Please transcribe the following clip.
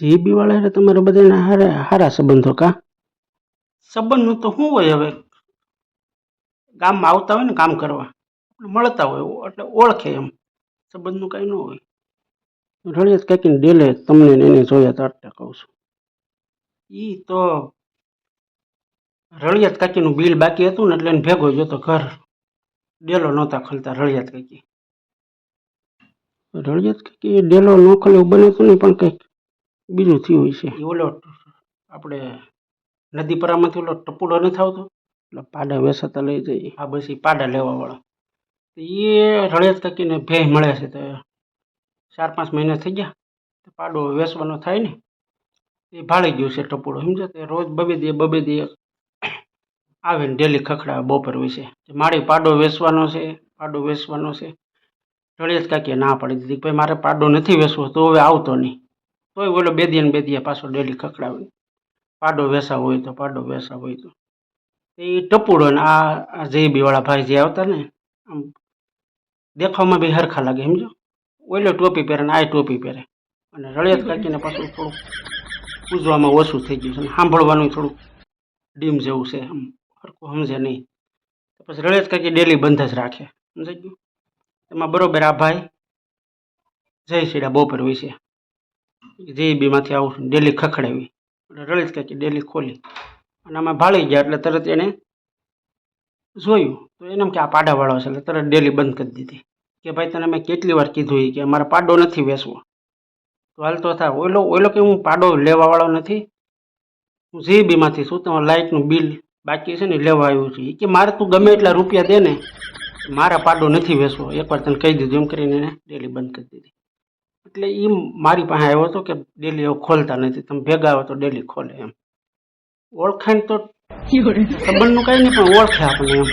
GB વાળા તમારે બધાના હારા હારા સંબંધો કા? સંબંધનું તો શું હોય હવે? ગામમાં આવતા હોય ને કામ કરવા. મળતા હોય એટલે ઓળખે એમ. સંબંધનું કાંઈ ન હોય. રળિયાત કાંઈક ડેલે તમને એને જોયા તો એટલે કહું છું. એ તો રળિયાત કાકીનું બિલ બાકી હતું ને એટલે એને ભેગો જતો ઘર. ડેલો નહોતા ખોલતા રળિયાત કાકી. રળિયાત કાકી ડેલો ન ખોલે એવું બને હતું નહીં પણ કંઈક બીજું થયું હોય છે ઓલો આપણે નદી પરામાંથી ઓલો ટપુડો નથી આવતો? એટલે પાડા વેસાતા લઈ જઈએ. આ બસ એ પાડા લેવાવાળા. તો એ રળિયાત કાકીને ભેહ મળે છે તો ચાર પાંચ મહિના થઈ ગયા. તો પાડો વેસવાનો થાય ને એ ભાળી ગયું છે ટપુડો. સમજે તો રોજ બબે દે બબે દે આવે ને ડેલી ખખડા બપોર વિશે મારી પાડો વેસવાનો છે પાડો વેસવાનો છે. રળિયાત કાકીએ ના પાડી દીધી ભાઈ મારે પાડો નથી વેસવો તો હવે આવતો નહીં. તોય ઓલો બે દિન બે દિયા પાછો ડેલી ખખડાવે. પાડો વેસાવો હોય તો પાડો વેસાવો હોય તો. એ ટપુડો ને આ જે બીવાળા ભાઈ જે આવતા ને, આમ દેખાવમાં બી હરખા લાગે, સમજો? ઓલો ટોપી પહેરે ને આ ટોપી પહેરે. અને રળિયાત કાકીને પાછું થોડુંક પૂજવામાં ઓછું થઈ ગયું છે. અને સાંભળવાનું થોડુંક ડીમ જેવું છે, આમ હરખું સમજે નહીં. તો પછી રળિયાત કાકી ડેલી બંધ જ રાખે. સમજાઈ ગયું? એમાં બરોબર આ ભાઈ જય શ્રીડા બપોર વિશે. જેબીમાંથી આવું ડેલી ખખડાવી. એટલે કહે કાકી ડેલી ખોલી. અને આમાં ભાળી ગયા એટલે તરત એણે જોયું. તો એને કે આ પાડાવાળો છે એટલે તરત ડેલી બંધ કરી દીધી. કે ભાઈ તને મેં કેટલી વાર કીધું કે અમારે પાડો નથી વેચવો. તો હાલ તો થાય ઓલો ઓલો કે હું પાડો લેવાવાળો નથી. હું જીબીમાંથી છું, તમારા લાઇટનું બિલ બાકી છે ને લેવા આવ્યું છું. કે મારે તું ગમે એટલા રૂપિયા દે ને, મારા પાડો નથી વેચવો. એકવાર તને કહી દીધું એમ કરીને એને ડેલી બંધ કરી દીધી. એટલે એ મારી પાસે આવ્યો હતો કે ડેલી એવો ખોલતા નથી. તમે ભેગા આવો તો ડેલી ખોલે એમ. ઓળખાણ તો સંબંધનું કાંઈ નહીં પણ ઓળખે આપણને એમ.